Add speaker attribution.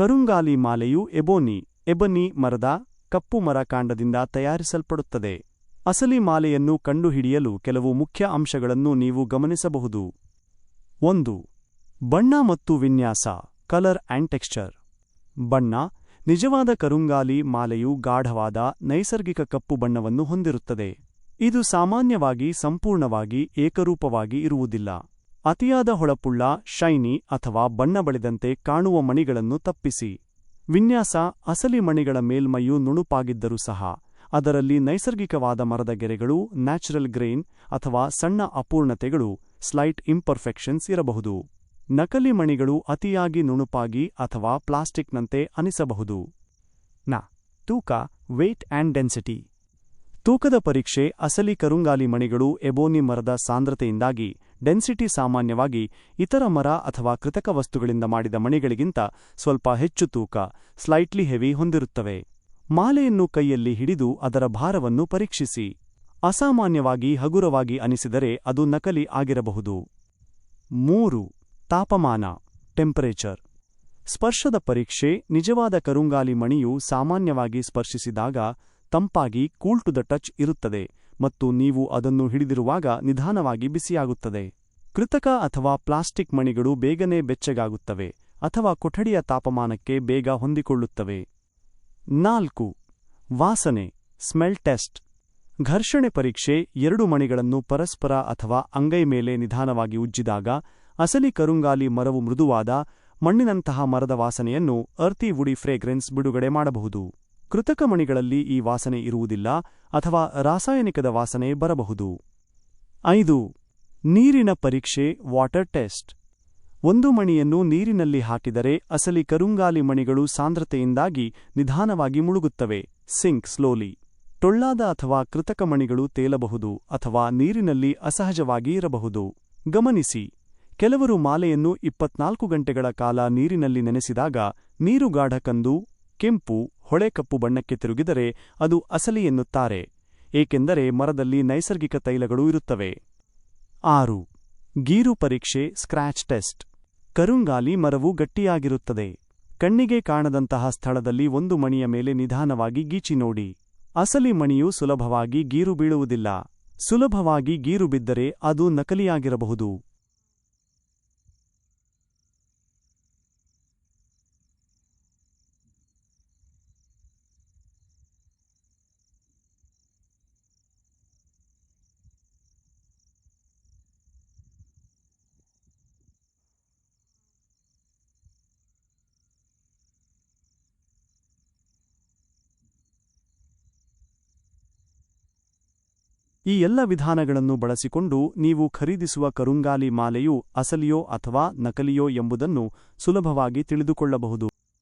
Speaker 1: ಕರುಂಗಾಲಿ ಮಾಲೆಯು ebony, ebony ಮರದ ಕಪ್ಪು ಮರ ಕಾಂಡದಿಂದ ತಯಾರಿಸಲ್ಪಡುತ್ತದೆ. ಅಸಲಿ ಮಾಲೆಯನ್ನು ಕಂಡುಹಿಡಿಯಲು ಕೆಲವು ಮುಖ್ಯ ಅಂಶಗಳನ್ನು ನೀವು ಗಮನಿಸಬಹುದು. ಒಂದು, ಬಣ್ಣ ಮತ್ತು ವಿನ್ಯಾಸ, ಕಲರ್ ಆಂಡ್ ಟೆಕ್ಸ್ಚರ್. ಬಣ್ಣ, ನಿಜವಾದ ಕರುಂಗಾಲಿ ಮಾಲೆಯು ಗಾಢವಾದ, ನೈಸರ್ಗಿಕ ಕಪ್ಪು ಬಣ್ಣವನ್ನು ಹೊಂದಿರುತ್ತದೆ. ಇದು ಸಾಮಾನ್ಯವಾಗಿ ಸಂಪೂರ್ಣವಾಗಿ ಏಕರೂಪವಾಗಿ ಇರುವುದಿಲ್ಲ. ಅತಿಯಾದ ಹೊಳಪುಳ್ಳ, ಶೈನಿ ಅಥವಾ ಬಣ್ಣ ಬಳಿದಂತೆ ಕಾಣುವ ಮಣಿಗಳನ್ನು ತಪ್ಪಿಸಿ. ವಿನ್ಯಾಸ, ಅಸಲಿ ಮಣಿಗಳ ಮೇಲ್ಮೈಯು ನುಣುಪಾಗಿದ್ದರೂ ಸಹ, ಅದರಲ್ಲಿ ನೈಸರ್ಗಿಕವಾದ ಮರದ ಗೆರೆಗಳು, ನ್ಯಾಚುರಲ್ ಗ್ರೇನ್ ಅಥವಾ ಸಣ್ಣ ಅಪೂರ್ಣತೆಗಳು, ಸ್ಲೈಟ್ ಇಂಪರ್ಫೆಕ್ಷನ್ಸ್ ಇರಬಹುದು. ನಕಲಿ ಮಣಿಗಳು ಅತಿಯಾಗಿ ನುಣುಪಾಗಿ ಅಥವಾ ಪ್ಲಾಸ್ಟಿಕ್ನಂತೆ ಅನಿಸಬಹುದು. ನ. ತೂಕ ವೇಟ್ ಆಂಡ್ ಡೆನ್ಸಿಟಿ ತೂಕದ ಪರೀಕ್ಷೆ ಅಸಲಿ ಕರುಂಗಾಲಿ ಮಣಿಗಳು ಎಬೋನಿ ಮರದ ಸಾಂದ್ರತೆಯಿಂದಾಗಿ ಡೆನ್ಸಿಟಿ ಸಾಮಾನ್ಯವಾಗಿ ಇತರ ಮರ ಅಥವಾ ಕೃತಕ ವಸ್ತುಗಳಿಂದ ಮಾಡಿದ ಮಣಿಗಳಿಗಿಂತ ಸ್ವಲ್ಪ ಹೆಚ್ಚು ತೂಕ ಸ್ಲೈಟ್ಲಿ ಹೆವಿ ಹೊಂದಿರುತ್ತವೆ. ಮಾಲೆಯನ್ನು ಕೈಯಲ್ಲಿ ಹಿಡಿದು ಅದರ ಭಾರವನ್ನು ಪರೀಕ್ಷಿಸಿ. ಅಸಾಮಾನ್ಯವಾಗಿ ಹಗುರವಾಗಿ ಅನಿಸಿದರೆ ಅದು ನಕಲಿ ಆಗಿರಬಹುದು. ಮೂರು, ತಾಪಮಾನ ಟೆಂಪರೇಚರ್ ಸ್ಪರ್ಶದ ಪರೀಕ್ಷೆ ನಿಜವಾದ ಕರುಂಗಾಲಿ ಮಣಿಯು ಸಾಮಾನ್ಯವಾಗಿ ಸ್ಪರ್ಶಿಸಿದಾಗ ತಂಪಾಗಿ ಕೂಲ್ ಟು ದ ಟಚ್ ಇರುತ್ತದೆ. ಮತ್ತು ನೀವು ಅದನ್ನು ಹಿಡಿದಿರುವಾಗ ನಿಧಾನವಾಗಿ ಬಿಸಿಯಾಗುತ್ತದೆ. ಕೃತಕ ಅಥವಾ ಪ್ಲಾಸ್ಟಿಕ್ ಮಣಿಗಳು ಬೇಗನೆ ಬೆಚ್ಚಗಾಗುತ್ತವೆ ಅಥವಾ ಕೊಠಡಿಯ ತಾಪಮಾನಕ್ಕೆ ಬೇಗ ಹೊಂದಿಕೊಳ್ಳುತ್ತವೆ. ನಾಲ್ಕು. ವಾಸನೆ, ಸ್ಮೆಲ್ ಟೆಸ್ಟ್. ಘರ್ಷಣೆ ಪರೀಕ್ಷೆ ಎರಡು ಮಣಿಗಳನ್ನು ಪರಸ್ಪರ ಅಥವಾ ಅಂಗೈ ಮೇಲೆ ನಿಧಾನವಾಗಿ ಉಜ್ಜಿದಾಗ ಅಸಲಿ ಕರುಂಗಾಲಿ ಮರವು ಮೃದುವಾದ ಮಣ್ಣಿನಂತಹ ಮರದ ವಾಸನೆಯನ್ನು ಅರ್ತಿ ವುಡಿ ಫ್ರೇಗ್ರೆನ್ಸ್ ಬಿಡುಗಡೆ ಮಾಡಬಹುದು. ಕೃತಕ ಮಣಿಗಳಲ್ಲಿ ಈ ವಾಸನೆ ಇರುವುದಿಲ್ಲ ಅಥವಾ ರಾಸಾಯನಿಕದ ವಾಸನೆ ಬರಬಹುದು. ಐದು, ನೀರಿನ ಪರೀಕ್ಷೆ, ವಾಟರ್ ಟೆಸ್ಟ್. ಒಂದು ಮಣಿಯನ್ನು ನೀರಿನಲ್ಲಿ ಹಾಕಿದರೆ ಅಸಲಿ ಕರುಂಗಾಲಿ ಮಣಿಗಳು ಸಾಂದ್ರತೆಯಿಂದಾಗಿ ನಿಧಾನವಾಗಿ ಮುಳುಗುತ್ತವೆ. ಸಿಂಕ್ ಸ್ಲೋಲಿ ಟೊಳ್ಳಾದ ಅಥವಾ ಕೃತಕ ಮಣಿಗಳು ತೇಲಬಹುದು ಅಥವಾ ನೀರಿನಲ್ಲಿ ಅಸಹಜವಾಗಿ ಇರಬಹುದು. ಗಮನಿಸಿ, ಕೆಲವರು ಮಾಲೆಯನ್ನು ಇಪ್ಪತ್ನಾಲ್ಕು ಗಂಟೆಗಳ ಕಾಲ ನೀರಿನಲ್ಲಿ ನೆನೆಸಿದಾಗ ನೀರು ಗಾಢ ಕಂದು ಕೆಂಪು ಹೊಳೆಕಪ್ಪು ಬಣ್ಣಕ್ಕೆ ತಿರುಗಿದರೆ ಅದು ಅಸಲಿ ಎನ್ನುತ್ತಾರೆ, ಏಕೆಂದರೆ ಮರದಲ್ಲಿ ನೈಸರ್ಗಿಕ ತೈಲಗಳು ಇರುತ್ತವೆ. ಆರು, ಗೀರು ಪರೀಕ್ಷೆ ಸ್ಕ್ರ್ಯಾಚ್ ಟೆಸ್ಟ್ ಕರುಂಗಾಲಿ ಮರವು ಗಟ್ಟಿಯಾಗಿರುತ್ತದೆ. ಕಣ್ಣಿಗೆ ಕಾಣದಂತಹ ಸ್ಥಳದಲ್ಲಿ ಒಂದು ಮಣಿಯ ಮೇಲೆ ನಿಧಾನವಾಗಿ ಗೀಚಿ ನೋಡಿ. ಅಸಲಿ ಮಣಿಯು ಸುಲಭವಾಗಿ ಗೀರು ಬೀಳುವುದಿಲ್ಲ. ಸುಲಭವಾಗಿ ಗೀರು ಬಿದ್ದರೆ ಅದು ನಕಲಿಯಾಗಿರಬಹುದು. ಈ ಎಲ್ಲ ವಿಧಾನಗಳನ್ನು ಬಳಸಿಕೊಂಡು ನೀವು ಖರೀದಿಸುವ ಕರುಂಗಾಲಿ ಮಾಲೆಯು ಅಸಲಿಯೋ ಅಥವಾ ನಕಲಿಯೋ ಎಂಬುದನ್ನು ಸುಲಭವಾಗಿ ತಿಳಿದುಕೊಳ್ಳಬಹುದು.